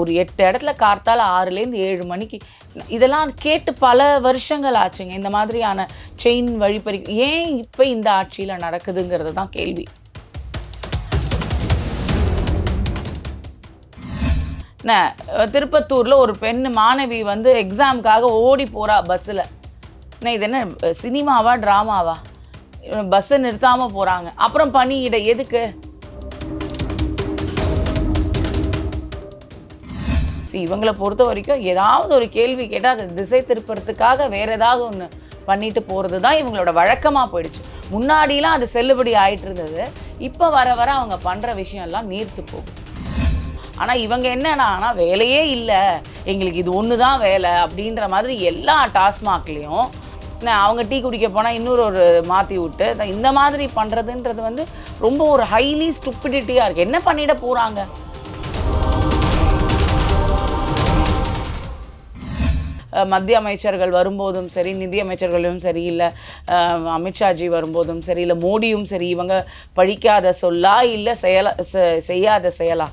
ஒரு எட்டு இடத்துல கார்த்தால் ஆறுலேருந்து ஏழு மணிக்கு. இதெல்லாம் கேட்டு பல வருஷங்கள் ஆச்சுங்க. இந்த மாதிரியான செயின் வழிப்பறி ஏன் இப்போ இந்த ஆட்சியில் நடக்குதுங்கிறது தான் கேள்வி. என்ன திருப்பத்தூரில் ஒரு பெண் மாணவி வந்து எக்ஸாமுக்காக ஓடி போகிறா பஸ்ஸில் என்ன இது என்ன சினிமாவா ட்ராமாவா பஸ்ஸை நிறுத்தாமல் போகிறாங்க அப்புறம் பணியிட எதுக்கு? இவங்களை பொறுத்த வரைக்கும் ஏதாவது ஒரு கேள்வி கேட்டால் அதை திசை திருப்புறதுக்காக வேறு ஏதாவது ஒன்று பண்ணிட்டு போகிறது தான் இவங்களோட வழக்கமாக போயிடுச்சு. முன்னாடிலாம் அது செல்லுபடி ஆயிட்டு இருந்தது. இப்போ வர வர அவங்க பண்ணுற விஷயம்லாம் நீர்த்து போகும் ஆனால் இவங்க என்னன்னா வேலையே இல்லை. எங்களுக்கு இது ஒன்று தான் வேலை அப்படின்ற மாதிரி எல்லா டாஸ்மாக்லேயும் அவங்க டீ குடிக்க போனால் இன்னொரு ஒரு மாற்றி விட்டு இந்த மாதிரி பண்ணுறதுன்றது வந்து ரொம்ப ஒரு ஹைலி ஸ்டுப்பிடிட்டியாக இருக்குது என்ன பண்ணிட போகிறாங்க மத்திய அமைச்சர்கள் வரும்போதும் சரி நிதி அமைச்சர்களும் சரி இல்லை அமித்ஷாஜி வரும்போதும் சரி இல்லை மோடியும் சரி இவங்க பழிக்காத சொல்லா இல்லை செயலா செ- செய்யாத செயலா?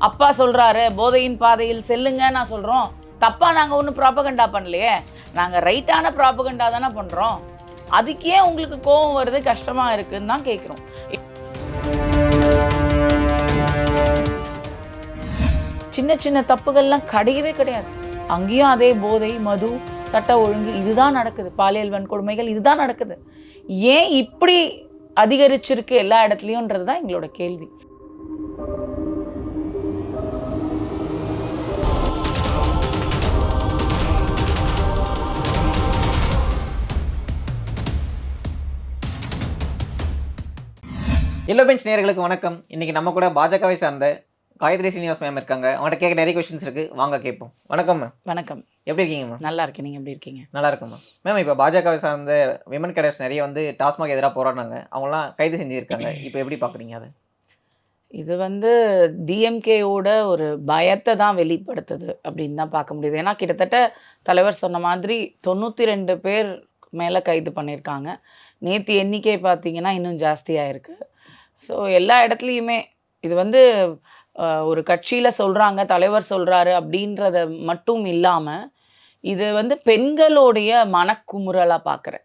அப்பா சொல்றாரு போதையின் பாதையில் செல்லுங்க நான் சொல்கிறோம் தப்பாக நாங்கள் ஒன்றும் ப்ராப்பகண்டா பண்ணலையே. நாங்கள் ரைட்டான ப்ராப்பகண்டா தானே பண்ணுறோம் அதுக்கே உங்களுக்கு கோபம் வருது கஷ்டமாக இருக்குன்னு தான் கேட்குறோம் சின்ன சின்ன தப்புகள்லாம் கிடையவே கிடையாது. அங்கேயும் அதே போதை மது சட்ட ஒழுங்கு இதுதான் நடக்குது. பாலியல் வன்கொடுமைகள் இதுதான் நடக்குது. ஏன் இப்படி அதிகரிச்சிருக்கு எல்லா இடத்துலையும்ன்றது தான் எங்களோட கேள்வி. எல்லோ பெஞ்ச் நேர்களுக்கு வணக்கம். இன்னைக்கு நம்ம கூட பாஜகவை சார்ந்த காயத்ரி சீனிவாஸ் மேம் இருக்காங்க. அவங்கள்ட்ட கேட்க நிறைய கொஸ்டின்ஸ் இருக்கு. வாங்க கேட்போம். வணக்கம் மேம் வணக்கம். எப்படி இருக்கீங்க மேம் நல்லா இருக்கேன். நீங்க எப்படி இருக்கீங்க? நல்லா இருக்கும் மேம் மேம் இப்போ பாஜகவை சார்ந்த விமன் கேடர்ஸ் நிறைய வந்து டாஸ்மாக் எதிராக போராடினாங்க அவங்களாம் கைது செஞ்சிருக்காங்க. இப்போ எப்படி பார்க்குறீங்க அதை? இது வந்து டிஎம்கேவோட ஒரு பயத்தை தான் வெளிப்படுத்துது அப்படின்னு தான் பார்க்க முடியுது. ஏன்னா கிட்டத்தட்ட தலைவர் சொன்ன மாதிரி தொண்ணூற்றி ரெண்டு பேர் மேலே கைது பண்ணியிருக்காங்க நேற்று எண்ணிக்கை பார்த்தீங்கன்னா இன்னும் ஜாஸ்தியாக இருக்குது ஸோ எல்லா இடத்துலையுமே இது வந்து ஒரு கட்சியில் சொல்கிறாங்க தலைவர் சொல்கிறாரு அப்படின்றத மட்டும் இல்லாமல் இது வந்து பெண்களுடைய மனக்குமுறலாக பார்க்குறேன்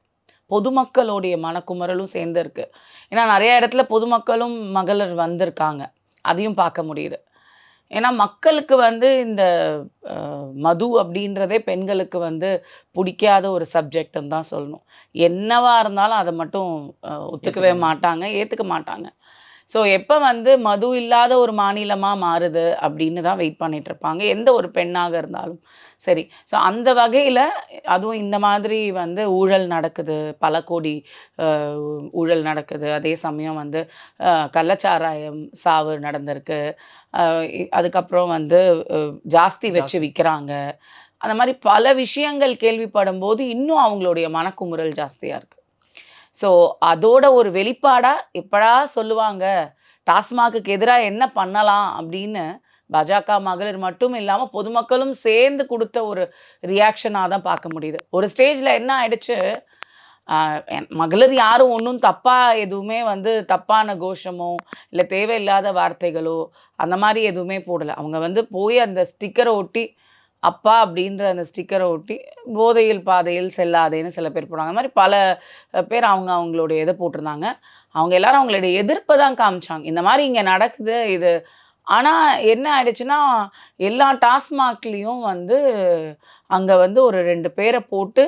பொதுமக்களுடைய மனக்குமுறலும் சேர்ந்து இருக்கு. ஏன்னா நிறைய இடத்துல பொதுமக்களும் மகளிர் வந்திருக்காங்க. அதையும் பார்க்க முடியுது. ஏன்னா மக்களுக்கு வந்து இந்த மது அப்படின்றதே பெண்களுக்கு வந்து பிடிக்காத ஒரு சப்ஜெக்ட்னு தான் சொல்லணும். என்னவா இருந்தாலும் அதை மட்டும் ஒத்துக்கவே மாட்டாங்க ஏற்றுக்க மாட்டாங்க. ஸோ எப்போ வந்து மது இல்லாத ஒரு மாநிலமாக மாறுது அப்படின்னு தான் வெயிட் பண்ணிட்டு இருப்பாங்க. எந்த ஒரு பெண்ணாக இருந்தாலும் சரி. ஸோ அந்த வகையில் அதுவும் இந்த மாதிரி வந்து ஊழல் நடக்குது. பல கோடி ஊழல் நடக்குது. அதே சமயம் வந்து கள்ளச்சாராயம் சாவு நடந்திருக்கு. அதுக்கப்புறம் வந்து ஜாஸ்தி வச்சு. விற்கிறாங்க அந்த மாதிரி பல விஷயங்கள் கேள்விப்படும் போது இன்னும் அவங்களுடைய மனக்குமுறல் ஜாஸ்தியாக இருக்குது ஸோ அதோட ஒரு வெளிப்பாடாக எப்படா சொல்லுவாங்க? டாஸ்மாகுக்கு எதிராக என்ன பண்ணலாம் அப்படின்னு பாஜக மகளிர் மட்டும் இல்லாமல் பொதுமக்களும் சேர்ந்து கொடுத்த ஒரு ரியாக்ஷனாக தான் பார்க்க முடியுது. ஒரு ஸ்டேஜில் என்ன ஆயிடுச்சு? மகளிர் யாரும் ஒன்றும் தப்பாக எதுவுமே வந்து தப்பான கோஷமோ இல்லை தேவையில்லாத வார்த்தைகளோ அந்த மாதிரி எதுவுமே போடலை. அவங்க வந்து போய் அந்த ஸ்டிக்கரை ஒட்டி அப்பா அப்படின்ற அந்த ஸ்டிக்கரை ஒட்டி போதையில் பாதையில் செல்லாதேன்னு சில பேர் போடுறாங்க அந்த மாதிரி பல பேர் அவங்க அவங்களுடைய இதை போட்டிருந்தாங்க. அவங்க எல்லாரும் அவங்களுடைய எதிர்ப்பை தான் காமிச்சாங்க. இந்த மாதிரி இங்கே நடக்குது இது. ஆனால் என்ன ஆயிடுச்சுன்னா எல்லா டாஸ்மாக்லேயும் வந்து அங்கே வந்து ஒரு ரெண்டு பேரை போட்டு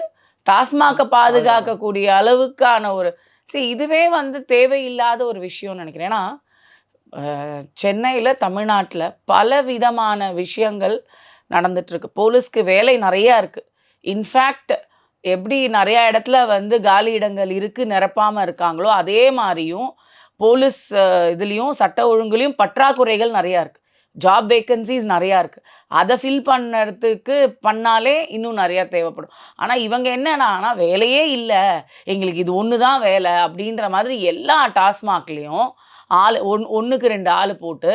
டாஸ்மாக்கை பாதுகாக்கக்கூடிய அளவுக்கான ஒரு சரி இதுவே வந்து தேவையில்லாத ஒரு விஷயம்னு நினைக்கிறேன். ஏன்னா சென்னையில் தமிழ்நாட்டில் பல விதமான விஷயங்கள் நடந்துட்டுருக்கு. போலீஸ்க்கு வேலை நிறையா இருக்குது இன்ஃபேக்ட் எப்படி நிறையா இடத்துல வந்து காலி இடங்கள் இருக்குது நிரப்பாமல் இருக்காங்களோ அதே மாதிரியும் போலீஸ் இதுலேயும் சட்ட ஒழுங்குலேயும் பற்றாக்குறைகள் நிறையா இருக்குது ஜாப் வேக்கன்சிஸ் நிறையா இருக்குது அதை ஃபில் பண்ணுறதுக்கு பண்ணாலே இன்னும் நிறையா தேவைப்படும். ஆனால் இவங்க என்னன்னா வேலையே இல்லை. எங்களுக்கு இது ஒன்று தான் வேலை அப்படின்ற மாதிரி எல்லா டாஸ்மாக்லேயும் ஆள் ஒன் ஒன்றுக்கு ரெண்டு ஆள் போட்டு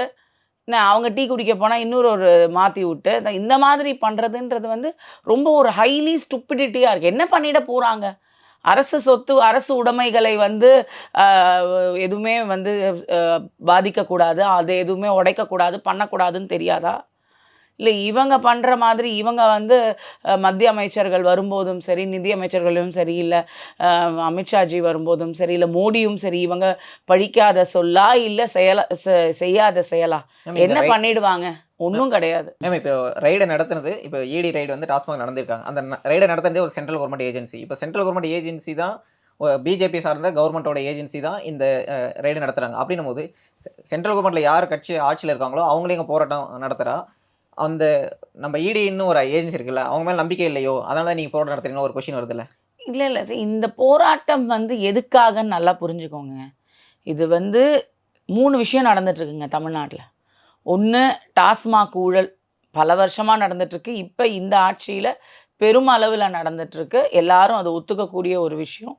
அவங்க டீ குடிக்க போனால் இன்னொரு ஒரு மாற்றி விட்டு இந்த மாதிரி பண்ணுறதுன்றது வந்து ரொம்ப ஒரு ஹைலி ஸ்டுப்பிடிட்டியாக இருக்குது என்ன பண்ணிட போகிறாங்க அரசு சொத்து அரசு உடைமைகளை வந்து எதுவுமே வந்து பாதிக்கக்கூடாது அது எதுவுமே உடைக்கக்கூடாது பண்ணக்கூடாதுன்னு தெரியாதா? இல்லை இவங்க பண்ணுற மாதிரி இவங்க வந்து மத்திய அமைச்சர்கள் வரும்போதும் சரி நிதி அமைச்சர்களும் சரி இல்லை அமித்ஷாஜி வரும்போதும் சரி இல்லை மோடியும் சரி இவங்க பழிக்காத சொல்லா இல்லை செயலா செய்யாத செயலா? என்ன பண்ணிடுவாங்க? ஒன்றும் கிடையாது. மேம் இப்போ ரைடை நடத்துனது இப்போ இடி ரைடு வந்து டாஸ்மாக் நடந்திருக்காங்க. அந்த ரைடை நடத்துனதே ஒரு சென்ட்ரல் கவர்மெண்ட் ஏஜென்சி இப்போ சென்ட்ரல் கவர்மெண்ட் ஏஜென்சி தான் பிஜேபி சார்ந்த கவர்மெண்ட்டோட ஏஜென்சி தான் இந்த ரைடு நடத்துறாங்க. அப்படின்னும் போது சென்ட்ரல் கவர்மெண்ட்ல யார் கட்சி ஆட்சியில் இருக்காங்களோ அவங்களே இங்கே போராட்டம் நடத்துறா. அந்த நம்ம இடின்னு ஒரு ஏஜென்சி இருக்குல்ல அவங்க மேலே நம்பிக்கை இல்லையோ? அதனால தான் நீங்கள் போராட்டம் நடத்துறீங்கன்னு ஒரு கொஷின் வருதுல்ல. இல்லை இல்லை. சரி இந்த போராட்டம் வந்து எதுக்காகன்னு நல்லா புரிஞ்சுக்கோங்க. இது வந்து மூணு விஷயம் நடந்துட்டுருக்குங்க தமிழ்நாட்டில். ஒன்று டாஸ்மாக் ஊழல் பல வருஷமாக நடந்துட்டுருக்கு. இப்போ இந்த ஆட்சியில் பெருமளவில் நடந்துட்டுருக்கு. எல்லாரும் அதை ஒத்துக்கக்கூடிய ஒரு விஷயம்.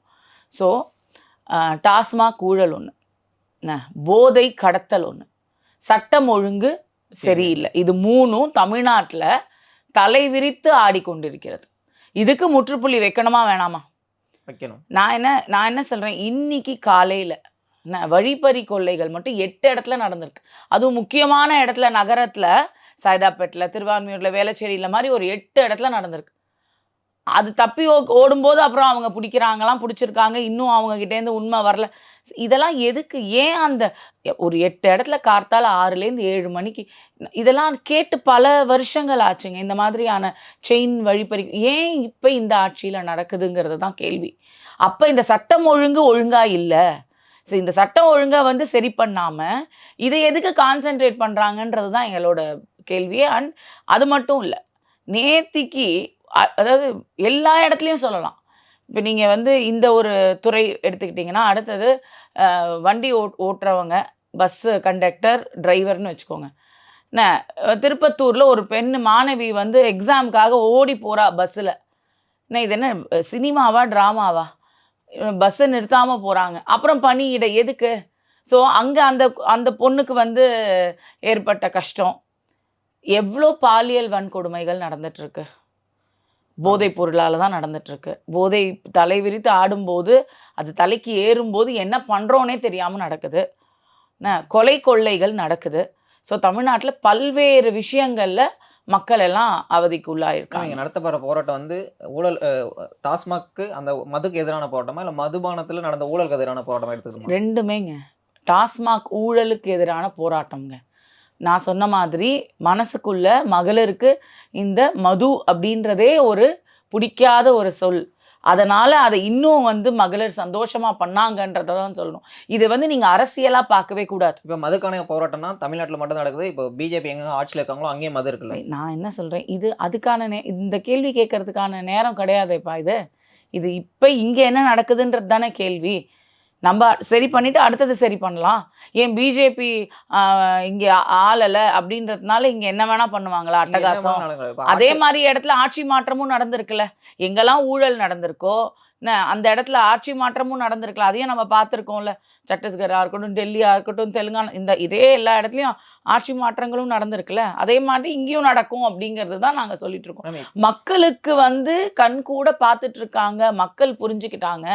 ஸோ டாஸ்மாக் ஊழல் ஒன்று என்ன போதை கடத்தல் ஒன்று சட்டம் ஒழுங்கு சரியில்லை. இது மூணும் தமிழ்நாட்டில் தலைவிரித்து ஆடிக்கொண்டிருக்கிறது இதுக்கு முற்றுப்புள்ளி வைக்கணுமா வேணாமா? வைக்கணும். நான் என்ன நான் என்ன சொல்கிறேன் இன்னைக்கு காலையில் என்ன வழிப்பறி கொள்ளைகள் மட்டும் எட்டு இடத்துல நடந்திருக்கு. அதுவும் முக்கியமான இடத்துல நகரத்தில் சைதாப்பேட்டில் திருவான்மியூரில் வேளச்சேரியில் மாதிரி ஒரு எட்டு இடத்துல நடந்திருக்கு. அது தப்பி ஓ- ஓடும்போது அப்புறம் அவங்க பிடிக்கிறாங்களாம் பிடிச்சிருக்காங்க. இன்னும் அவங்க கிட்டேருந்து உண்மை வரல. இதெல்லாம் எதுக்கு? ஏன் அந்த ஒரு எட்டு இடத்துல கார்த்தால் ஆறுலேருந்து ஏழு மணிக்கு இதெல்லாம் கேட்டு பல வருஷங்கள் ஆச்சுங்க. இந்த மாதிரியான செயின் வழிப்பறி ஏன் இப்போ இந்த ஆட்சியில் நடக்குதுங்கிறது தான் கேள்வி. அப்போ இந்த சட்டம் ஒழுங்கு ஒழுங்காக இல்லை. ஸோ இந்த சட்டம் ஒழுங்காக வந்து சரி பண்ணாமல் இதை எதுக்கு கான்சென்ட்ரேட் பண்ணுறாங்கன்றது தான் எங்களோட கேள்வி. அண்ட் அது மட்டும் இல்லை நேத்திக்கு அதாவது எல்லா இடத்துலையும் சொல்லலாம். இப்போ நீங்கள் வந்து இந்த ஒரு துறை எடுத்துக்கிட்டிங்கன்னா அடுத்தது வண்டி ஓட் ஓட்டுறவங்க பஸ்ஸு கண்டக்டர் டிரைவர்னு வச்சுக்கோங்க. என்ன திருப்பத்தூரில் ஒரு பெண் மாணவி வந்து எக்ஸாமுக்காக ஓடி போகிறா பஸ்ஸில் என்ன இது என்ன சினிமாவா ட்ராமாவா பஸ்ஸை நிறுத்தாமல் போகிறாங்க அப்புறம் பணியிட எதுக்கு? ஸோ அங்கே அந்த அந்த பொண்ணுக்கு வந்து ஏற்பட்ட கஷ்டம். எவ்வளோ பாலியல் வன்கொடுமைகள் நடந்துட்டுருக்கு. போதைப் பொருளால் தான் நடந்துட்டுருக்கு. போதை தலைவிரித்து ஆடும்போது அது தலைக்கு ஏறும்போது என்ன பண்ணுறோன்னே தெரியாமல் நடக்குது. கொலை கொள்ளைகள் நடக்குது. ஸோ தமிழ்நாட்டில் பல்வேறு விஷயங்களில் மக்கள் எல்லாம் அவதிக்கு உள்ளாயிருக்காங்க. இங்கே நடத்தப்படுற போராட்டம் வந்து ஊழல் டாஸ்மாக்கு அந்த மதுக்கு எதிரான போராட்டமா? இல்லை மதுபானத்தில் நடந்த ஊழலுக்கு எதிரான போராட்டமா எடுத்துக்கணும் ரெண்டுமேங்க. டாஸ்மாக் ஊழலுக்கு எதிரான போராட்டம்ங்க. நான் சொன்ன மாதிரி மனசுக்குள்ள மகளிருக்கு இந்த மது அப்படின்றதே ஒரு பிடிக்காத ஒரு சொல். அதனால அதை இன்னும் வந்து மகளிர் சந்தோஷமா பண்ணாங்கன்றதை தான் சொல்லணும். இதை வந்து நீங்க அரசியலா பார்க்கவே கூடாது. இப்போ மதுக்கான போராட்டம்னா தமிழ்நாட்டில் மட்டும் தான் நடக்குது. இப்போ பிஜேபி எங்க ஆட்சியில் இருக்காங்களோ அங்கேயும் மது இருக்குல்ல. நான் என்ன சொல்றேன்? இது அதுக்கான நே இந்த கேள்வி கேட்கறதுக்கான நேரம் கிடையாதேப்பா இது. இது இப்போ இங்கே என்ன நடக்குதுன்றது தானே கேள்வி. நம்ம சரி பண்ணிட்டு அடுத்தது சரி பண்ணலாம். ஏன் பிஜேபி இங்கே ஆளலை அப்படின்றதுனால இங்கே என்ன வேணா பண்ணுவாங்களா அட்டகாசம்? அதே மாதிரி இடத்துல ஆட்சி மாற்றமும் நடந்திருக்குல்ல. எங்கெல்லாம் ஊழல் நடந்திருக்கோ அந்த இடத்துல ஆட்சி மாற்றமும் நடந்திருக்கலாம் அதையும் நம்ம பார்த்துருக்கோம்ல. சத்தீஸ்கராக இருக்கட்டும் டெல்லியாக இருக்கட்டும் தெலுங்கானா இந்த இதே எல்லா இடத்துலையும் ஆட்சி மாற்றங்களும் நடந்திருக்குல்ல. அதே மாதிரி இங்கேயும் நடக்கும் அப்படிங்கிறது தான் நாங்கள் சொல்லிட்டு இருக்கோம். மக்களுக்கு வந்து கண் கூட பார்த்துட்டு இருக்காங்க. மக்கள் புரிஞ்சுக்கிட்டாங்க.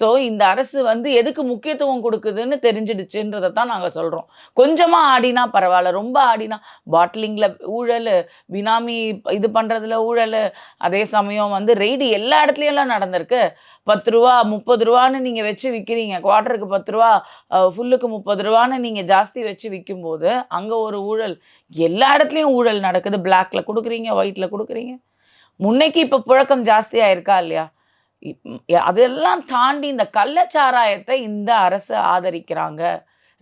ஸோ இந்த அரசு வந்து எதுக்கு முக்கியத்துவம் கொடுக்குதுன்னு தெரிஞ்சிடுச்சுன்றதை தான் நாங்கள் சொல்கிறோம் கொஞ்சமாக ஆடினா பரவாயில்ல ரொம்ப ஆடினா பாட்டிலிங்கில் ஊழல் பினாமி இது பண்ணுறதுல ஊழல் அதே சமயம் வந்து ரெய்டு எல்லா இடத்துலையும் எல்லாம் நடந்திருக்கு. பத்து ரூபா முப்பது ரூபான்னு நீங்கள் வச்சு விற்கிறீங்க குவார்ட்டருக்கு பத்து ரூபா ஃபுல்லுக்கு முப்பது ரூபான்னு நீங்கள் ஜாஸ்தி வச்சு விற்கும்போது அங்கே ஒரு ஊழல் எல்லா இடத்துலையும் ஊழல் நடக்குது. பிளாக்ல கொடுக்குறீங்க ஒயிட்டில் கொடுக்குறீங்க. முன்னைக்கு இப்போ புழக்கம் ஜாஸ்தியாக இருக்கா இல்லையா? அதெல்லாம் தாண்டி இந்த கள்ளச்சாராயத்தை இந்த அரசு ஆதரிக்கிறாங்க.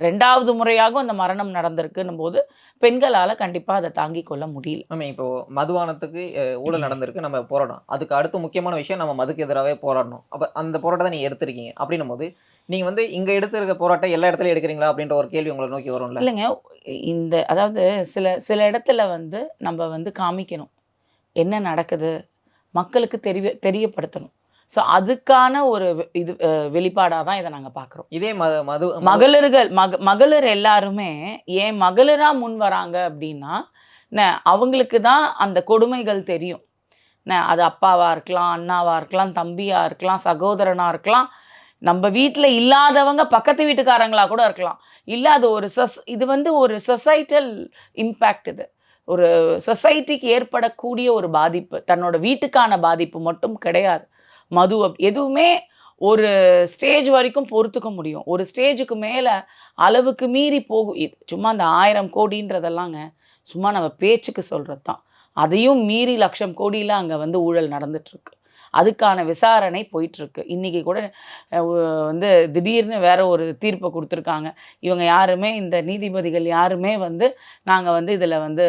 ரெண்டாவது முறையாகவும் அந்த மரணம் நடந்திருக்குன்னும் போது பெண்களால் கண்டிப்பாக அதை தாங்கிக் கொள்ள முடியல. மேம் இப்போ மதுபானத்துக்கு அஹ், ஊழல் நடந்திருக்கு நம்ம போராட்டம் அதுக்கு அடுத்து முக்கியமான விஷயம் நம்ம மதுக்கு எதிராகவே போராடணும். அப்போ அந்த போராட்டத்தை நீங்கள் எடுத்திருக்கீங்க. அப்படின்னும் போது நீங்கள் வந்து இங்கே எடுத்திருக்க போராட்டம் எல்லா இடத்துலையும் எடுக்கிறீங்களா? அப்படின்ற ஒரு கேள்வி உங்களை நோக்கி வரும்ல. இல்லைங்க. இந்த அதாவது சில சில இடத்துல வந்து நம்ம வந்து காமிக்கணும். என்ன நடக்குது? மக்களுக்கு தெரிய தெரியப்படுத்தணும். ஸோ அதுக்கான ஒரு இது வெளிப்பாடாக தான் இதை நாங்கள் பார்க்குறோம் இதே மது மது மகளிர்கள் மக மகளிர் எல்லாருமே ஏன் மகளிராக முன் வராங்க அப்படின்னா அவங்களுக்கு தான் அந்த கொடுமைகள் தெரியும். அது அப்பாவாக இருக்கலாம் அண்ணாவாக இருக்கலாம் தம்பியாக இருக்கலாம் சகோதரனாக இருக்கலாம். நம்ம வீட்டில் இல்லாதவங்க பக்கத்து வீட்டுக்காரங்களா கூட இருக்கலாம். இல்லை அது ஒரு சொஸ் இது வந்து ஒரு சொசைட்டல் இம்பேக்ட் இது. ஒரு சொசைட்டிக்கு ஏற்படக்கூடிய ஒரு பாதிப்பு தன்னோட வீட்டுக்கான பாதிப்பு மட்டும் கிடையாது. மது அப்- எதுவுமே ஒரு ஸ்டேஜ் வரைக்கும் பொறுத்துக்க முடியும். ஒரு ஸ்டேஜுக்கு மேலே அளவுக்கு மீறி போகும் இது சும்மா அந்த ஆயிரம் கோடின்றதெல்லாங்க சும்மா நம்ம பேச்சுக்கு சொல்கிறது தான் அதையும் மீறி லட்சம் கோடியில் அங்கே வந்து ஊழல் நடந்துட்டுருக்கு. அதுக்கான விசாரணை போயிட்டுருக்கு. இன்றைக்கி கூட வந்து திடீர்னு வேற ஒரு தீர்ப்பை கொடுத்துருக்காங்க. இவங்க யாருமே இந்த நீதிபதிகள் யாருமே வந்து நாங்கள் வந்து இதில் வந்து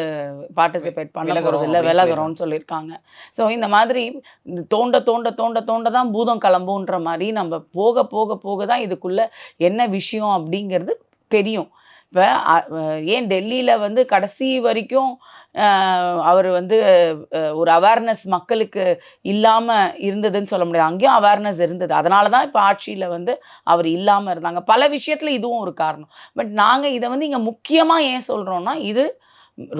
பார்ட்டிசிபேட் பண்ண போகிறது இல்லை விலகுறோம்னு சொல்லியிருக்காங்க. ஸோ இந்த மாதிரி தோண்ட தோண்ட தோண்ட தோண்ட தான் பூதம் கிளம்புன்ற மாதிரி நம்ம போக போக போக தான் இதுக்குள்ள என்ன விஷயம் அப்படிங்கிறது தெரியும். இப்போ ஏன் டெல்லியில் வந்து கடைசி வரைக்கும் அவர் வந்து ஒரு அவேர்னஸ் மக்களுக்கு இல்லாமல் இருந்ததுன்னு சொல்ல முடியாது. அங்கேயும் அவேர்னஸ் இருந்தது. அதனால தான் இப்போ ஆட்சியில் வந்து அவர் இல்லாமல் இருந்தாங்க. பல விஷயத்தில் இதுவும் ஒரு காரணம். பட் நாங்கள் இதை வந்து இங்கே முக்கியமாக ஏன் சொல்கிறோன்னா இது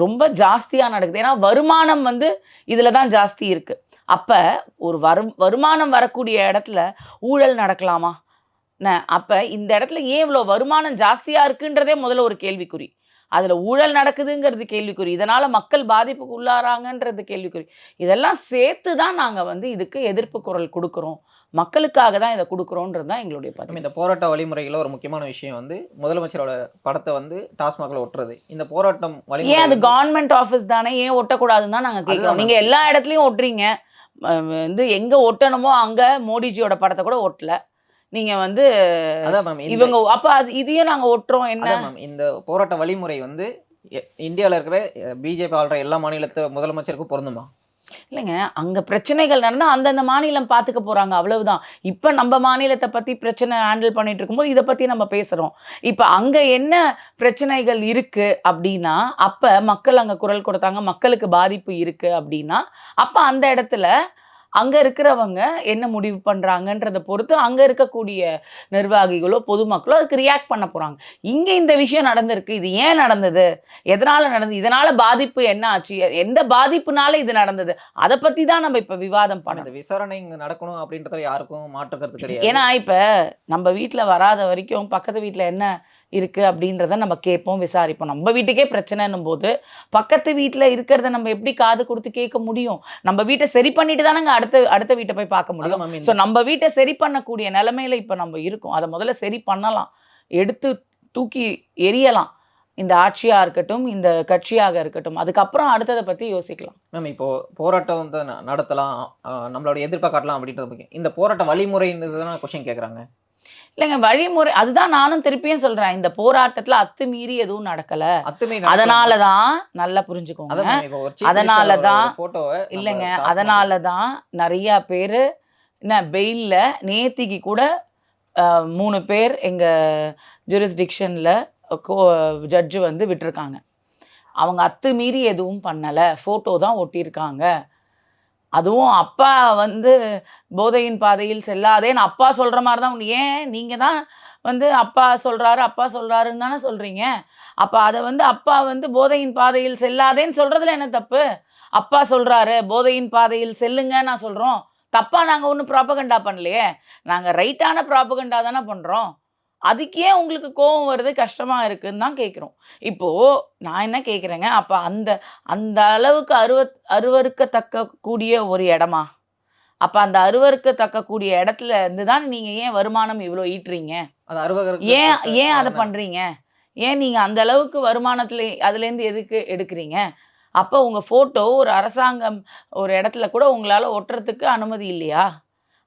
ரொம்ப ஜாஸ்தியாக நடக்குது. ஏன்னா வருமானம் வந்து இதில் தான் ஜாஸ்தி இருக்குது அப்போ ஒரு வரு வருமானம் வரக்கூடிய இடத்துல ஊழல் நடக்கலாமா? அப்போ இந்த இடத்துல ஏன் இவ்வளோ வருமானம் ஜாஸ்தியாக இருக்குன்றதே முதல்ல ஒரு கேள்விக்குறி. அதில் ஊழல் நடக்குதுங்கிறது கேள்விக்குறி. இதனால் மக்கள் பாதிப்புக்கு உள்ளாராங்கன்றது கேள்விக்குறி. இதெல்லாம் சேர்த்து தான் நாங்கள் வந்து இதுக்கு எதிர்ப்பு குரல் கொடுக்குறோம். மக்களுக்காக தான் இதை கொடுக்குறோன்றது தான் எங்களுடைய பதிவு இந்த போராட்ட வழிமுறையில் ஒரு முக்கியமான விஷயம் வந்து முதலமைச்சரோட படத்தை வந்து டாஸ்மாகில் ஒட்டுறது. இந்த போராட்டம் ஏன் அது கவர்மெண்ட் ஆஃபீஸ் தானே? ஏன் ஒட்டக்கூடாதுன்னு தான் நாங்கள் கேட்குறோம் நீங்கள் எல்லா இடத்துலையும் ஒட்டுறீங்க. வந்து எங்கே ஒட்டணுமோ அங்கே மோடிஜியோட படத்தை கூட ஒட்டல. நீங்கள் வந்து அதான் மேம் இவங்க அப்போ அது இதையும் நாங்கள் ஒட்டுறோம் என்ன? மேம் இந்த போராட்ட வழிமுறை வந்து இந்தியாவில் இருக்கிற பிஜேபி ஆள்ற எல்லா மாநிலத்து முதலமைச்சருக்கும் பொருந்துமா? இல்லைங்க அங்கே பிரச்சனைகள் நடந்தால் அந்தந்த மாநிலம் பார்த்துக்க போகிறாங்க அவ்வளவுதான். இப்போ நம்ம மாநிலத்தை பற்றி பிரச்சனை ஹேண்டில் பண்ணிட்டு இருக்கும்போது இதை பற்றி நம்ம பேசுகிறோம் இப்போ அங்கே என்ன பிரச்சனைகள் இருக்குது அப்படின்னா அப்போ மக்கள் அங்கே குரல் கொடுத்தாங்க மக்களுக்கு பாதிப்பு இருக்குது அப்படின்னா அப்போ அந்த இடத்துல அங்கே இருக்கிறவங்க என்ன முடிவு பண்ணுறாங்கன்றதை பொறுத்து அங்கே இருக்கக்கூடிய நிர்வாகிகளோ பொதுமக்களோ அதுக்கு ரியாக்ட் பண்ண போகிறாங்க இங்கே இந்த விஷயம் நடந்திருக்கு இது ஏன் நடந்தது? எதனால் நடந்தது? இதனால் பாதிப்பு என்ன ஆச்சு? எந்த பாதிப்புனால இது நடந்தது? அதை பற்றி தான் நம்ம இப்போ விவாதம் இந்த விசாரணை இங்க நடக்கணும் அப்படின்றதுல யாருக்கும் மாற்று கருத்து கிடையாது. ஏன்னா இப்போ நம்ம வீட்டில் வராத வரைக்கும் பக்கத்து வீட்டில் என்ன இருக்குது அப்படின்றத நம்ம கேட்போம் விசாரிப்போம். நம்ம வீட்டுக்கே பிரச்சனைன்னும் போது பக்கத்து வீட்டில் இருக்கிறத நம்ம எப்படி காது கொடுத்து கேட்க முடியும்? நம்ம வீட்டை சரி பண்ணிட்டு தானங்க அடுத்த அடுத்த வீட்டை போய் பார்க்க முடியும். ஸோ நம்ம வீட்டை சரி பண்ணக்கூடிய நிலமையில இப்போ நம்ம இருக்கோம். அதை முதல்ல சரி பண்ணலாம். எடுத்து தூக்கி எரியலாம் இந்த ஆட்சியாக இருக்கட்டும் இந்த கட்சியாக இருக்கட்டும். அதுக்கப்புறம் அடுத்ததை பற்றி யோசிக்கலாம். மேம் இப்போ போராட்டம் வந்து நடத்தலாம். நம்மளோட எதிர்ப்பை காட்டலாம் அப்படின்றது முக்கியம் இந்த போராட்ட வழிமுறைன்றது தான் கொஸ்டின் கேட்குறாங்க இல்லைங்க வழிமுறை அதுதான் நானும் திருப்பியும் சொல்கிறேன் இந்த போராட்டத்தில் அத்துமீறி எதுவும் நடக்கலை. அத்துமே அதனால தான் நல்லா புரிஞ்சுக்கோங்க. அதான் ma'am, இப்போ ஒரு chief அதனால minister ஓட தான் ஒரு photo-வ நம்ம இல்லைங்க task அதனால தான் நிறையா பேர் என்ன பெயிலில் நேத்திக்கு கூட மூணு பேர் எங்கள் ஜூரிஸ்டிக்ஷனில் ஜட்ஜு வந்து விட்டிருக்காங்க. அவங்க அத்துமீறி எதுவும் பண்ணலை. ஃபோட்டோ தான் ஒட்டியிருக்காங்க. அதுவும் அப்பா வந்து போதையின் பாதையில் செல்லாதேன்னு அப்பா சொல்கிற மாதிரி தான் உண்டு. ஏன் நீங்கள் தான் வந்து அப்பா சொல்கிறாரு அப்பா சொல்கிறாருன்னு தானே சொல்கிறீங்க அப்போ அதை வந்து அப்பா வந்து போதையின் பாதையில் செல்லாதேன்னு சொல்கிறதுல என்ன தப்பு? அப்பா சொல்கிறாரு போதையின் பாதையில் செல்லுங்க நான் சொல்கிறோம் தப்பாக நாங்கள் ஒன்றும் ப்ராப்பகண்டா பண்ணலையே. நாங்கள் ரைட்டான ப்ராப்பகண்டா தானே பண்ணுறோம் அதுக்கே உங்களுக்கு கோவம் வருது? கஷ்டமாக இருக்குன்னு தான் கேட்குறோம் இப்போது நான் என்ன கேட்குறேங்க அப்போ அந்த அந்த அளவுக்கு அருவ அருவருக்கத்தக்க கூடிய ஒரு இடமா? அப்போ அந்த அருவருக்கத்தக்க கூடிய இடத்துல இருந்து தான் நீங்கள் ஏன் வருமானம் இவ்வளோ ஈட்டுறீங்க? ஏன் ஏன் அதை பண்ணுறீங்க ஏன் நீங்கள் அந்த அளவுக்கு வருமானத்தில் அதுலேருந்து எதுக்கு எடுக்கிறீங்க? அப்போ உங்கள் ஃபோட்டோ ஒரு அரசாங்கம் ஒரு இடத்துல கூட உங்களால் ஒட்டுறதுக்கு அனுமதி இல்லையா?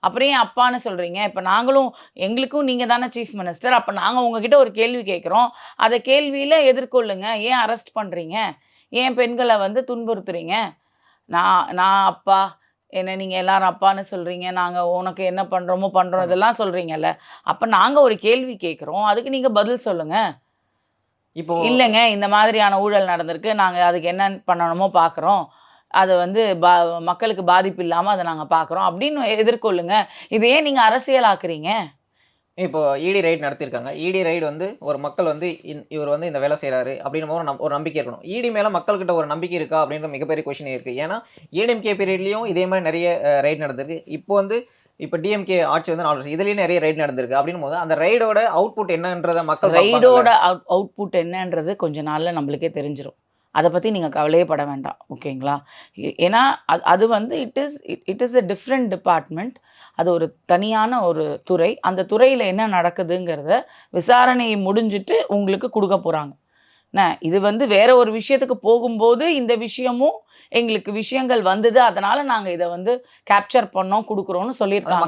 அப்புறம் ஏன் அப்பான்னு சொல்கிறீங்க இப்போ நாங்களும் எங்களுக்கும் நீங்கள் தானே சீஃப் மினிஸ்டர் அப்போ நாங்கள் உங்ககிட்ட ஒரு கேள்வி கேட்குறோம். அதை கேள்வியில் எதிர்கொள்ளுங்க. ஏன் அரெஸ்ட் பண்ணுறீங்க ஏன் பெண்களை வந்து துன்புறுத்துறீங்க? நான் நான் அப்பா என்ன நீங்கள் எல்லாரும் அப்பான்னு சொல்கிறீங்க நாங்கள் உனக்கு என்ன பண்ணுறோமோ பண்ணுறோம் இதெல்லாம் சொல்கிறீங்கல்ல அப்போ நாங்கள் ஒரு கேள்வி கேட்குறோம். அதுக்கு நீங்கள் பதில் சொல்லுங்கள் இப்போ இல்லைங்க இந்த மாதிரியான ஊழல் நடந்திருக்கு. நாங்கள் அதுக்கு என்ன பண்ணணுமோ பார்க்குறோம் அதை வந்து பா மக்களுக்கு பாதிப்பு இல்லாமல் அதை நாங்கள் பார்க்குறோம் அப்படின்னு எதிர்கொள்ளுங்க. இது ஏன் நீங்கள் அரசியலாக்குறீங்க? இப்போ இடி ரைட் நடத்தியிருக்காங்க இடி ரைடு வந்து ஒரு மக்கள் வந்து இவர் வந்து இந்த வேலை செய்கிறாரு அப்படின்னு ஒரு நம்- ஒரு நம்பிக்கை இருக்கணும். இடி மேலே மக்கள்கிட்ட ஒரு நம்பிக்கை இருக்கா அப்படின்ற மிகப்பெரிய கொஷின் இருக்குது ஏன்னா ஏடிஎம்கே பீரியட்லேயும் இதே மாதிரி நிறைய ரைட் நடந்திருக்கு. இப்போ வந்து இப்போ டிஎம்கே ஆட்சி வந்து நாலு வருஷம் இதுலேயும் நிறைய ரைட் நடந்திருக்கு. அப்படின்னும் போது அந்த ரைடோட அவுட்புட் என்னன்றதை மக்கள் ரைடோட அவுட்புட் என்னன்றது கொஞ்ச நாள்ல நம்மளுக்கே தெரிஞ்சிரும். அதை பற்றி நீங்கள் கவலையே பட வேண்டாம் ஓகேங்களா? ஏன்னா அது அது வந்து it is it is a different department அது ஒரு தனியான ஒரு துறை. அந்த துறையில் என்ன நடக்குதுங்கிறத விசாரணை முடிஞ்சிட்டு உங்களுக்கு கொடுக்க போகிறாங்க என்ன? இது வந்து வேற ஒரு விஷயத்துக்கு போகும்போது இந்த விஷயமும் எங்களுக்கு விஷயங்கள் வந்தது அதனால நாங்கள் இதை வந்து கேப்சர் பண்ணோம் கொடுக்குறோம்னு சொல்லியிருக்காங்க.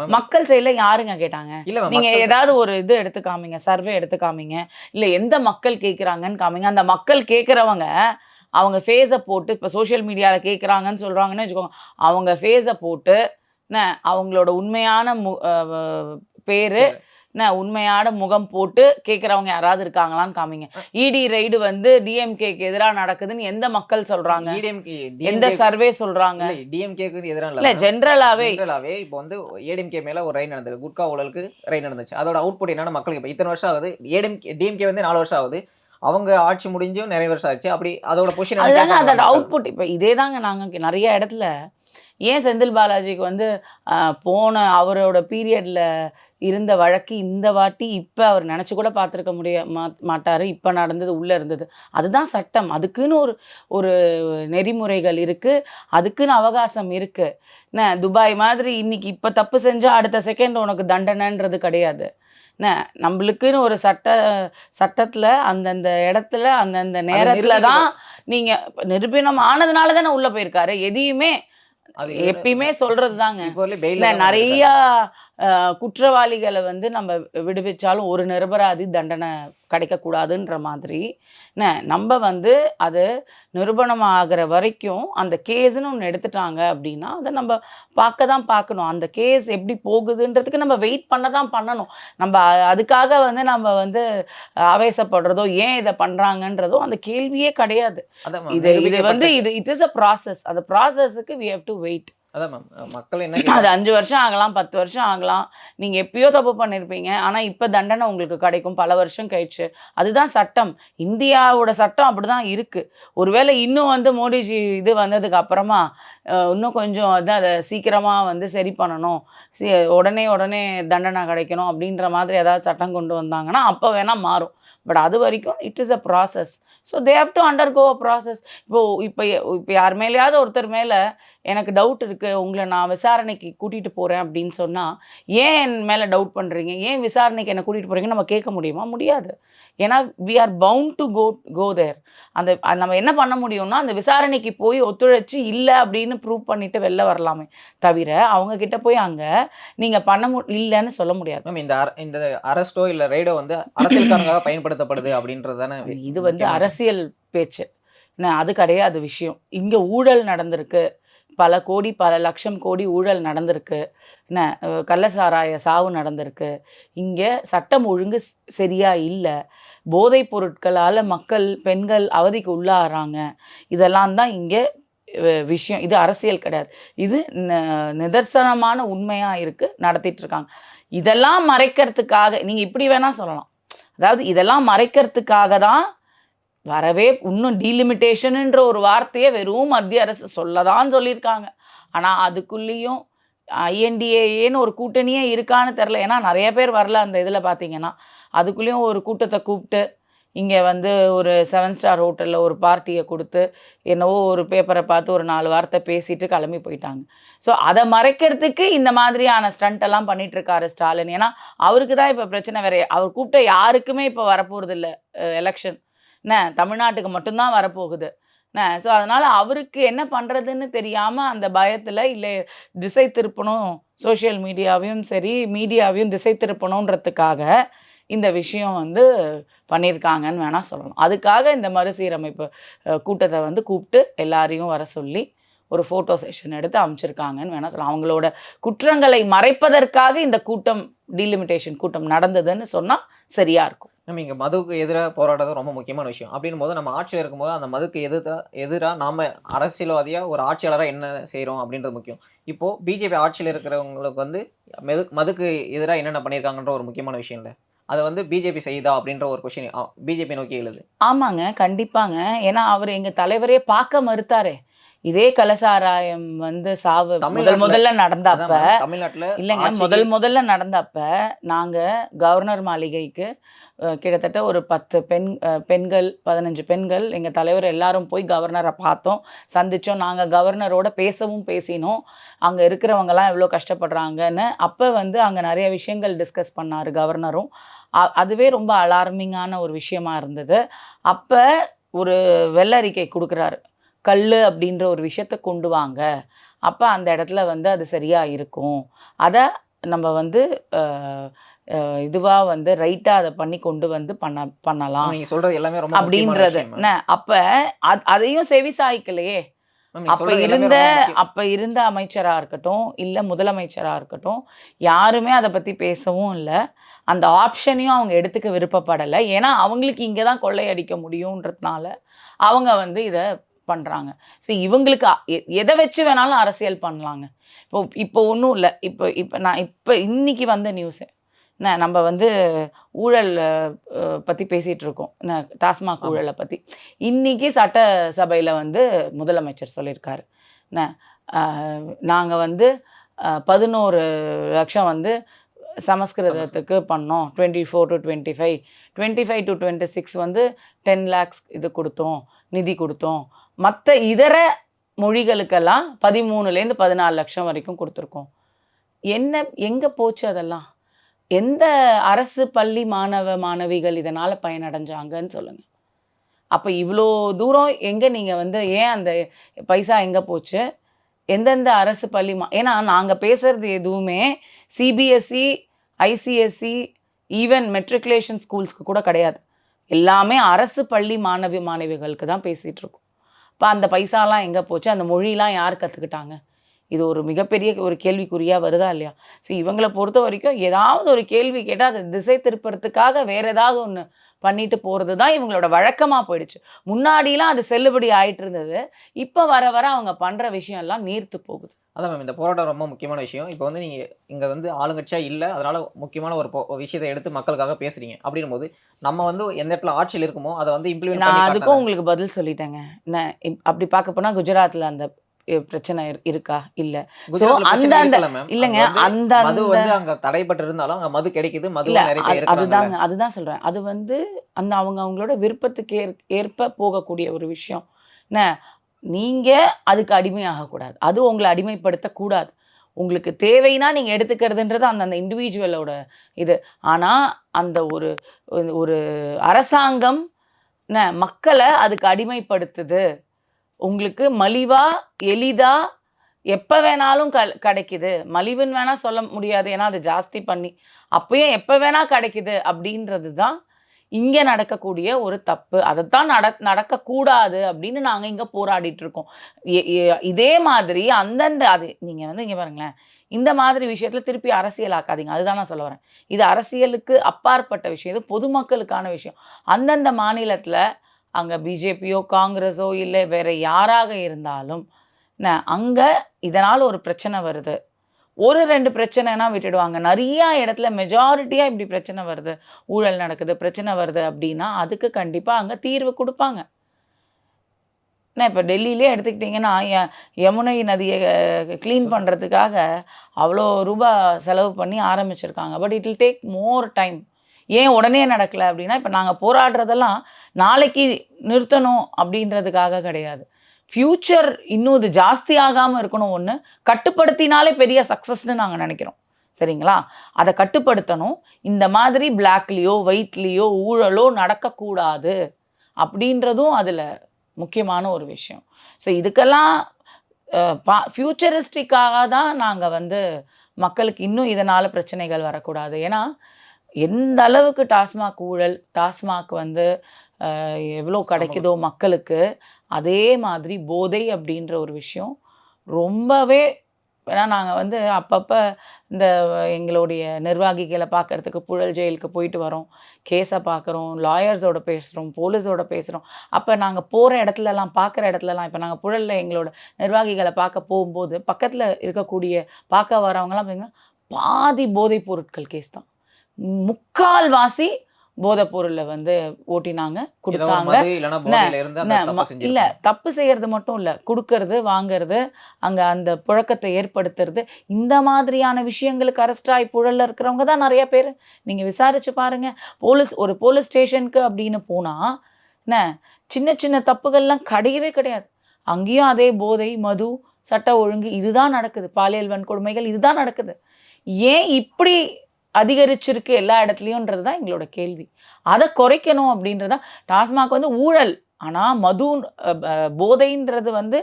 மேம் மக்கள் சைடில் யாருங்க கேட்டாங்க? நீங்க ஏதாவது ஒரு இது எடுத்து காமிங்க சர்வே எடுத்து காமிங்க. இல்ல எந்த மக்கள் கேக்குறாங்கன்னு காமிங்க. அந்த மக்கள் கேக்குறவங்க அவங்க ஃபேஸை போட்டு இப்போ சோஷியல் மீடியாவில் கேட்குறாங்கன்னு சொல்கிறாங்கன்னு வச்சுக்கோங்க அவங்க ஃபேஸை போட்டு என்ன அவங்களோட உண்மையான மு பேர். என்ன உண்மையான முகம் போட்டு கேட்குறவங்க யாராவது இருக்காங்களான்னு காமிங்க. இடி ரைடு வந்து டிஎம்கேக்கு எதிராக நடக்குதுன்னு எந்த மக்கள் சொல்கிறாங்க டிஎம்கே எந்த சர்வே சொல்கிறாங்க டிஎம்கேக்கு எதிராக இல்லை. ஜென்ரலாகவே ஜென்ரலாவே இப்போ வந்து ஏடிஎம்கே மேல ஒரு ரைட் நடந்தது. குட்கா ஊழலுக்கு ரைட் நடந்துச்சு. அதோட அவுட்புட் என்னன்னா மக்களுக்கு இப்போ இத்தனை வருஷம் ஆகுது. ஏடிஎம்கே டிஎம்கே வந்து நாலு வருஷம் ஆகுது. அவங்க ஆட்சி முடிஞ்சும் நிறைய வருஷம் ஆச்சு. அப்படி அதோட பொசிஷன் அதுதாங்க அதோட அவுட்புட் இப்போ இதே தாங்க நாங்கள் நிறைய இடத்துல. ஏன் செந்தில் பாலாஜிக்கு வந்து போன அவரோட பீரியடில் இருந்த வழக்கு இந்த வாட்டி இப்போ அவர் நினச்சி கூட பார்த்துருக்க முடிய மா மாட்டார். இப்போ நடந்தது உள்ளே இருந்தது. அதுதான் சட்டம். அதுக்குன்னு ஒரு ஒரு நெறிமுறைகள் இருக்குது அதுக்குன்னு அவகாசம் இருக்குது என்ன துபாய் மாதிரி இன்னைக்கு இப்போ தப்பு செஞ்சால் அடுத்த செகண்ட் உனக்கு தண்டனைன்றது கிடையாது. என்ன நம்மளுக்குன்னு ஒரு சட்ட சட்டத்தில் அந்தந்த இடத்துல அந்தந்த நேரத்தில் தான் நீங்கள் நிரூபணம் ஆனதுனால தானே உள்ளே போயிருக்காரு. எதையுமே எப்பயுமே சொல்கிறது தாங்க நிறைய குற்றவாளிகளை வந்து நம்ம விடுவிச்சாலும் ஒரு நிரபராதி தண்டனை கிடைக்கக்கூடாதுன்ற மாதிரி. நம்ம வந்து அது நிரூபணம் ஆகிற வரைக்கும் அந்த கேஸ்னு ஒன்று எடுத்துட்டாங்க அப்படின்னா அதை நம்ம பார்க்க தான் பார்க்கணும். அந்த கேஸ் எப்படி போகுதுன்றதுக்கு நம்ம வெயிட் பண்ண தான் பண்ணணும். நம்ம அதுக்காக வந்து நம்ம வந்து ஆவேசப்படுறதோ ஏன் இதை பண்ணுறாங்கன்றதோ அந்த கேள்வியே கிடையாது. இது இது வந்து இது இட் இஸ் அ ப்ராசஸ் அந்த ப்ராசஸுக்கு வி ஹவ் டு வெயிட் அதான் மேம் மக்கள் என்ன அது? அஞ்சு வருஷம் ஆகலாம் பத்து வருஷம் ஆகலாம். நீங்கள் எப்பயோ தப்பு பண்ணியிருப்பீங்க ஆனால் இப்போ தண்டனை உங்களுக்கு கிடைக்கும். பல வருஷம் கழிச்சு. அதுதான் சட்டம். இந்தியாவோட சட்டம் அப்படி தான் இருக்குது ஒருவேளை இன்னும் வந்து மோடிஜி இது வந்ததுக்கு அப்புறமா இன்னும் கொஞ்சம் வந்து அதை சீக்கிரமாக வந்து சரி பண்ணணும். சி உடனே உடனே தண்டனை கிடைக்கணும் அப்படின்ற மாதிரி ஏதாவது சட்டம் கொண்டு வந்தாங்கன்னா அப்போ வேணால் மாறும். பட் அது வரைக்கும் it is a process so they have to undergo a process இப்போது இப்போ இப்போ யார் மேலேயாவது ஒருத்தர் மேலே எனக்கு டவுட் இருக்குது உங்களை நான் விசாரணைக்கு கூட்டிகிட்டு போகிறேன் அப்படின்னு சொன்னால் ஏன் என் மேலே டவுட் பண்ணுறீங்க ஏன் விசாரணைக்கு என்னை கூட்டிகிட்டு போகிறீங்கன்னு நம்ம கேட்க முடியுமா? முடியாது. ஏன்னா we are bound to go go there அந்த நம்ம என்ன பண்ண முடியும்னா அந்த விசாரணைக்கு போய் ஒத்துழைச்சி இல்லை அப்படின்னு ப்ரூவ் பண்ணிட்டு வெளில வரலாமே தவிர அவங்க கிட்ட போய் அங்கே நீங்கள் பண்ண மு இல்லைன்னு சொல்ல முடியாது. மேம் இந்த அர- இந்த அரஸ்டோ இல்ல ரைடோ வந்து அரசியல்காரங்க பயன்படுத்தப்படுது அப்படின்றது தானே இது வந்து அரசியல் பேச்சு. என்ன அது கிடையாது விஷயம். இங்கே ஊழல் நடந்திருக்கு. பல கோடி பல லட்சம் கோடி ஊழல் நடந்திருக்கு. என்ன கள்ளசாராய சாவு நடந்திருக்கு. இங்கே சட்டம் ஒழுங்கு சரியாக இல்லை. போதைப் பொருட்களால் மக்கள் பெண்கள் அவதிக்கு உள்ளாகிறாங்க இதெல்லாம் தான் இங்கே விஷயம். இது அரசியல் கிடையாது. இது ந- நிதர்சனமான உண்மையாக இருக்குது நடத்திட்டுருக்காங்க இதெல்லாம் மறைக்கிறதுக்காக நீங்கள் இப்படி வேணால் சொல்லலாம். அதாவது இதெல்லாம் மறைக்கிறதுக்காக தான் வரவே இன்னும் டீலிமிட்டேஷனுன்ற ஒரு வார்த்தையை வெறும் மத்திய அரசு சொல்லதான் சொல்லியிருக்காங்க. ஆனால் அதுக்குள்ளேயும் ஐஎன்டிஏன்னு ஒரு கூட்டணியே இருக்கான்னு தெரில ஏன்னா நிறைய பேர் வரல அந்த இதில் பார்த்தீங்கன்னா. அதுக்குள்ளேயும் ஒரு கூட்டத்தை கூப்பிட்டு இங்கே வந்து ஒரு செவன் ஸ்டார் ஹோட்டலில் ஒரு பார்ட்டியை கொடுத்து என்னவோ ஒரு பேப்பரை பார்த்து ஒரு நாலு வார்த்தை பேசிட்டு கிளம்பி போயிட்டாங்க. ஸோ அதை மறைக்கிறதுக்கு இந்த மாதிரியான ஸ்டண்ட் எல்லாம் பண்ணிட்டு இருக்காரு ஸ்டாலின். ஏன்னா அவருக்கு தான் இப்போ பிரச்சனை வேற. அவர் கூப்பிட்ட யாருக்குமே இப்போ வரப்போகிறது இல்லை எலெக்ஷன் என்ன தமிழ்நாட்டுக்கு மட்டும்தான் வரப்போகுது. என்ன ஸோ அதனால் அவருக்கு என்ன பண்ணுறதுன்னு தெரியாமல் அந்த பயத்தில் இல்லை திசை திருப்பணும் சோஷியல் மீடியாவையும் சரி மீடியாவையும் திசை திருப்பணுன்றதுக்காக இந்த விஷயம் வந்து பண்ணியிருக்காங்கன்னு வேணால் சொல்லலாம். அதுக்காக இந்த மறுசீரமைப்பு கூட்டத்தை வந்து கூப்பிட்டு எல்லாரையும் வர சொல்லி ஒரு ஃபோட்டோ செஷன் எடுத்து அமைச்சிருக்காங்கன்னு வேணால் சொல்லலாம். அவங்களோட குற்றங்களை மறைப்பதற்காக இந்த கூட்டம் டீலிமிட்டேஷன் கூட்டம் நடந்ததுன்னு சொன்னால் சரியா இருக்கும். நம்ம இங்கே மதுவுக்கு எதிராக போராடுறது ரொம்ப முக்கியமான விஷயம். அப்படின்னும் போது நம்ம ஆட்சியில் இருக்கும்போது அந்த மதுக்கு எதிராக எதிராக நாம அரசியல்வாதியாக ஒரு ஆட்சியாளராக என்ன செய்கிறோம் அப்படின்றது முக்கியம். இப்போது பிஜேபி ஆட்சியில் இருக்கிறவங்களுக்கு வந்து மெது மதுக்கு எதிராக என்னென்ன பண்ணியிருக்காங்கன்ற ஒரு முக்கியமான விஷயம் இல்லை. அதை வந்து பிஜேபி செய்யுதா அப்படின்ற ஒரு கொஷின் பிஜேபி நோக்கி எழுது. ஆமாங்க கண்டிப்பாங்க. ஏன்னா அவர் எங்க தலைவரே பார்க்க மறுத்தாரே. இதே கலசாராயம் வந்து சாவு முதல் முதல்ல நடந்தப்ப தமிழ்நாட்டுல இல்லைங்க முதல் முதல்ல நடந்தப்ப நாங்க கவர்னர் மாளிகைக்கு கிட்டத்தட்ட ஒரு பத்து பெண் பெண்கள் பதினஞ்சு பெண்கள் எங்க தலைவர் எல்லாரும் போய் கவர்னரை பார்த்தோம் சந்திச்சோம். நாங்க கவர்னரோட பேசவும் பேசினோம். அங்க இருக்கிறவங்கலாம் எவ்வளோ கஷ்டப்படுறாங்கன்னு அப்ப வந்து அங்க நிறைய விஷயங்கள் டிஸ்கஸ் பண்ணாரு கவர்னரும். அதுவே ரொம்ப அலார்மிங்கான ஒரு விஷயமா இருந்தது. அப்ப ஒரு வெள்ளரிக்கை கொடுக்குறாரு. கல் அப்படின்ற ஒரு விஷயத்த கொண்டு வாங்க. அப்போ அந்த இடத்துல வந்து அது சரியா இருக்கும். அதை நம்ம வந்து இதுவாக வந்து ரைட்டாக அதை பண்ணி கொண்டு வந்து பண்ண பண்ணலாம். நீங்க சொல்றது எல்லாமே ரொம்ப அப்படின்றது. என்ன அப்போ அதையும் செவி சாய்க்கலையே. அப்ப இருந்த. அப்ப இருந்த அமைச்சரா இருக்கட்டும் இல்ல முதலமைச்சரா இருக்கட்டும் யாருமே அதை பத்தி பேசவும் இல்ல. அந்த ஆப்ஷனையும் அவங்க எடுத்துக்க விருப்பப்படலை. ஏன்னா அவங்களுக்கு இங்கே தான் கொள்ளையடிக்க முடியுன்றதுனால அவங்க வந்து இதை பண்றாங்க. ஸோ இவங்களுக்கு எதை வச்சு வேணாலும் அரசியல் பண்ணலாங்க. இப்போ இப்போ ஒன்றும் இல்லை. இப்போ இப்போ நான் இப்போ இன்னைக்கு வந்த நியூஸு என்ன நம்ம வந்து ஊழல் பத்தி பேசிட்டு இருக்கோம். என்ன டாஸ்மாக். ஊழலை பத்தி. இன்னைக்கு சட்டசபையில வந்து முதலமைச்சர் சொல்லியிருக்காரு. என்ன நாங்கள் வந்து பதினோரு லட்சம் வந்து சமஸ்கிருதத்துக்கு பண்ணோம். Twenty four to twenty five twenty five to twenty six வந்து டென் லேக்ஸ் இது கொடுத்தோம். நிதி கொடுத்தோம். மற்ற இதர மொழிகளுக்கெல்லாம் பதிமூணுலேருந்து பதினாலு லட்சம் வரைக்கும் கொடுத்துருக்கோம். என்ன எங்கே போச்சு அதெல்லாம்? எந்த அரசு பள்ளி மாணவ மாணவிகள் இதனால் பயனடைஞ்சாங்கன்னு சொல்லுங்கள் அப்போ இவ்வளோ தூரம் எங்கே நீங்கள் வந்து ஏன் அந்த பைசா எங்கே போச்சு? எந்தெந்த அரசு பள்ளி மா ஏன்னா நாங்கள் பேசுகிறது எதுவுமே சிபிஎஸ்சி ஐசிஎஸ்சி ஈவன் மெட்ரிகுலேஷன் ஸ்கூல்ஸ்க்கு கூட கிடையாது. எல்லாமே அரசு பள்ளி மாணவி மாணவிகளுக்கு தான் பேசிகிட்ருக்கோம் இப்போ அந்த பைசாலாம் எங்கே போச்சு? அந்த மொழிலாம் யார் கற்றுக்கிட்டாங்க இது ஒரு மிகப்பெரிய ஒரு கேள்விக்குறியாக வருதா இல்லையா? ஸோ இவங்களை பொறுத்த வரைக்கும் ஏதாவது ஒரு கேள்வி கேட்டால் அதை திசை திருப்புறதுக்காக வேறு ஏதாவது ஒன்று பண்ணிட்டு போகிறது தான் இவங்களோட வழக்கமாக போயிடுச்சு. முன்னாடிலாம் அது செல்லுபடி ஆகிட்டு இருந்தது. இப்போ வர வர அவங்க பண்ணுற விஷயம்லாம் நீர்த்து போகுது. அதான் மேம் இந்த போராட்டம் ரொம்ப முக்கியமான விஷயம். இப்போ வந்து நீங்கள் இங்கே வந்து ஆளுங்கட்சியா இல்லை அதனால முக்கியமான ஒரு விஷயத்தை எடுத்து மக்களுக்காக பேசுறீங்க. அப்படின்னும் போது நம்ம வந்து எந்த இடத்துல ஆட்சியில் இருக்குமோ அதை வந்து இம்ப்ளிமெண்ட் நான் அதுக்கும் உங்களுக்கு பதில் சொல்லிட்டேங்க. நான் இப்- அப்படி பார்க்க போனால் குஜராத்தில் அந்த பிரச்சனை இரு- இருக்கா? இல்லை. அந்த- இல்லைங்க அந்த மது வந்து அங்க தடைப்பட்டு இருந்தாலும் அங்க மது கிடைக்குது மது அதுதாங்க அதுதான் சொல்றேன். அது வந்து அந்த அவங்க அவங்களோட விருப்பத்துக்கு ஏற் ஏற்ப போகக்கூடிய ஒரு விஷயம். என்ன நீங்கள் அதுக்கு அடிமையாகக்கூடாது. அது உங்களை அடிமைப்படுத்தக்கூடாது. உங்களுக்கு தேவைன்னா நீங்கள் எடுத்துக்கிறதுன்றது அந்த அந்த இண்டிவிஜுவலோட இது. ஆனால் அந்த ஒரு ஒரு- அரசாங்கம் என்ன மக்களை அதுக்கு அடிமைப்படுத்துது. உங்களுக்கு மலிவாக எளிதாக எப்போ வேணாலும் க கிடைக்குது. மலிவுன்னு வேணால் சொல்ல முடியாது. ஏன்னா அது ஜாஸ்தி பண்ணி. அப்பயும் எப்போ வேணால் கிடைக்குது அப்படின்றது தான் இங்கே நடக்கக்கூடிய ஒரு தப்பு. அதைத்தான் நட நடக்கக்கூடாது அப்படின்னு நாங்கள் இங்கே போராடிட்டு இருக்கோம் இதே மாதிரி அந்தந்த அது நீங்கள் வந்து இங்கே பாருங்களேன். இந்த மாதிரி விஷயத்தில் திருப்பி அரசியலாக்காதீங்க அதுதான் நான் சொல்ல வரேன். இது அரசியலுக்கு அப்பாற்பட்ட விஷயம். இது பொதுமக்களுக்கான விஷயம். அந்தந்த மாநிலத்தில் அங்கே பிஜேபியோ காங்கிரஸோ இல்லை வேறு யாராக இருந்தாலும் அங்கே இதனால் ஒரு பிரச்சனை வருது. ஒரு ரெண்டு பிரச்சனைனா விட்டுடுவாங்க. நிறைய இடத்துல மெஜாரிட்டியாக இப்படி பிரச்சனை வருது. ஊழல் நடக்குது பிரச்சனை வருது அப்படின்னா அதுக்கு கண்டிப்பாக அங்கே தீர்வு கொடுப்பாங்க. என்ன இப்போ டெல்லியிலே எடுத்துக்கிட்டிங்கன்னா யமுனை நதியை க்ளீன் பண்ணுறதுக்காக அவ்வளோ ரூபாய் செலவு பண்ணி ஆரம்பிச்சிருக்காங்க. But it will take more time ஏன் உடனே நடக்கலை அப்படின்னா இப்போ நாங்கள் போராடுறதெல்லாம் நாளைக்கு நிறுத்தணும் அப்படின்றதுக்காக கிடையாது. ஃப்யூச்சர் இன்னும் இது ஜாஸ்தி ஆகாமல் இருக்கணும் ஒன்று கட்டுப்படுத்தினாலே பெரிய சக்ஸஸ்னு நாங்கள் நினைக்கிறோம். சரிங்களா? அதை கட்டுப்படுத்தணும். இந்த மாதிரி பிளாக்லேயோ ஒயிட்லேயோ ஊழலோ நடக்கக்கூடாது அப்படின்றதும் அதில் முக்கியமான ஒரு விஷயம். ஸோ இதுக்கெல்லாம் பா ஃப்யூச்சரிஸ்டிக்காக தான் நாங்கள் வந்து மக்களுக்கு இன்னும் இதனால் பிரச்சனைகள் வரக்கூடாது. ஏன்னா எந்த அளவுக்கு டாஸ்மாக் ஊழல் டாஸ்மாக் வந்து எவ்வளோ கிடைக்குதோ மக்களுக்கு அதே மாதிரி போதை அப்படின்ற ஒரு விஷயம் ரொம்பவே ஏன்னா நாங்கள் வந்து அப்பப்போ இந்த எங்களுடைய நிர்வாகிகளை பார்க்கறதுக்கு புழல் ஜெயிலுக்கு போயிட்டு வரோம். கேஸை பார்க்குறோம் லாயர்ஸோட பேசுகிறோம் போலீஸோட பேசுகிறோம் அப்போ நாங்கள் போகிற இடத்துலலாம் பார்க்குற இடத்துலலாம் இப்போ நாங்கள் புழலில் எங்களோட நிர்வாகிகளை பார்க்க போகும்போது பக்கத்தில் இருக்கக்கூடிய பார்க்க வரவங்கலாம் பார்த்தீங்கன்னா பாதி போதைப் பொருட்கள் கேஸ் தான். முக்கால்வாசி போதைப் பொருளை வந்து ஓட்டினாங்க கொடுத்தாங்க. இல்ல தப்பு செய்யறது மட்டும் இல்ல கொடுக்கறது வாங்குறது அங்க அந்த புழக்கத்தை ஏற்படுத்துறது இந்த மாதிரியான விஷயங்களுக்கு அரெஸ்ட் ஆகி புழல்ல இருக்கிறவங்க தான் நிறைய பேர். நீங்க விசாரிச்சு பாருங்க. போலீஸ் ஒரு போலீஸ் ஸ்டேஷனுக்கு அப்படின்னு போனா என்ன சின்ன சின்ன தப்புகள்லாம் கிடையவே கிடையாது. அங்கேயும் அதே போதை மது சட்ட ஒழுங்கு இதுதான் நடக்குது. பாலியல் வன்கொடுமைகள் இதுதான் நடக்குது. ஏன் இப்படி அதிகரிச்சிருக்கு எல்லா இடத்துலையும்ன்றது தான் எங்களோட கேள்வி. அதை குறைக்கணும் அப்படின்றதா டாஸ்மாக் வந்து ஊழல். ஆனா மது போதைன்றது வந்து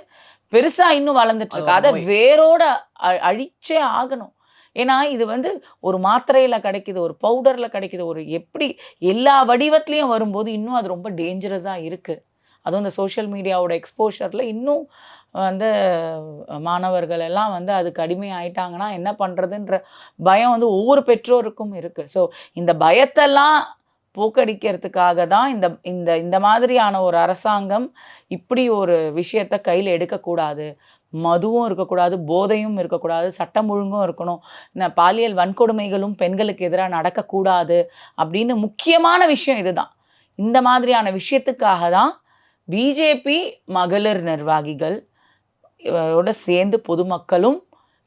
பெருசா இன்னும் வளர்ந்துட்டு இருக்கு. அது. வேரோட அழிச்சே ஆகணும். ஏன்னா இது வந்து ஒரு மாத்திரையில கிடைக்குது ஒரு பவுடர்ல கிடைக்குது ஒரு எப்படி எல்லா வடிவத்துலயும் வரும்போது இன்னும் அது ரொம்ப டேஞ்சரஸா இருக்கு. அதுவும் இந்த சோஷியல் மீடியாவோட எக்ஸ்போஷர்ல இன்னும் வந்து மாணவர்கள் எல்லாம் வந்து அதுக்கு அடிமை ஆயிட்டாங்கன்னா என்ன பண்ணுறதுன்ற பயம் வந்து ஒவ்வொரு பெற்றோருக்கும் இருக்குது ஸோ இந்த பயத்தெல்லாம் போக்கடிக்கிறதுக்காக தான் இந்த இந்த இந்த மாதிரியான ஒரு அரசாங்கம் இப்படி ஒரு விஷயத்த கையில் எடுக்கக்கூடாது. மதுவும் இருக்கக்கூடாது போதையும் இருக்கக்கூடாது சட்டம் ஒழுங்கும் இருக்கணும். இந்த பாலியல் வன்கொடுமைகளும் பெண்களுக்கு எதிராக நடக்கக்கூடாது அப்படின்னு முக்கியமான விஷயம் இதுதான். இந்த மாதிரியான விஷயத்துக்காக தான் பிஜேபி மகளிர் நிர்வாகிகள் இவரோட சேர்ந்து பொதுமக்களும்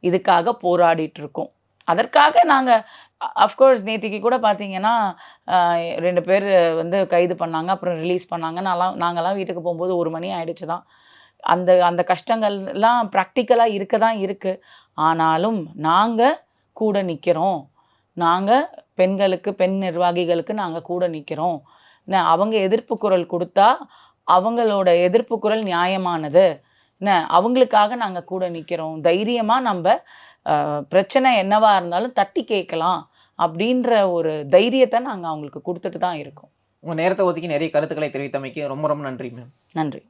இதுக்காக போராடிட்டு இருக்கோம் அதற்காக நாங்கள் அஃப்கோர்ஸ் நேத்திக்கு கூட பார்த்தீங்கன்னா ரெண்டு பேர் வந்து கைது பண்ணாங்க அப்புறம் ரிலீஸ் பண்ணாங்க. நான்லாம் நாங்கள்லாம் வீட்டுக்கு போகும்போது ஒரு மணி ஆயிடுச்சு தான். அந்த அந்த கஷ்டங்கள்லாம் ப்ராக்டிக்கலாக இருக்க தான் இருக்குது ஆனாலும் நாங்கள் கூட நிற்கிறோம் நாங்கள் பெண்களுக்கு பெண் நிர்வாகிகளுக்கு நாங்கள் கூட நிற்கிறோம் அவங்க எதிர்ப்பு குரல் கொடுத்தா அவங்களோட எதிர்ப்பு குரல் நியாயமானது. என்ன? அவங்களுக்காக நாங்கள் கூட நிற்கிறோம் தைரியமாக நம்ம பிரச்சனை என்னவா இருந்தாலும் தட்டி கேட்கலாம் அப்படின்ற ஒரு தைரியத்தை நாங்கள் அவங்களுக்கு கொடுத்துட்டு தான் இருக்கோம். உங்க நேரத்தை ஒதுக்கி நிறைய கருத்துக்களை தெரிவித்தமைக்கு ரொம்ப ரொம்ப நன்றி மேம். நன்றி.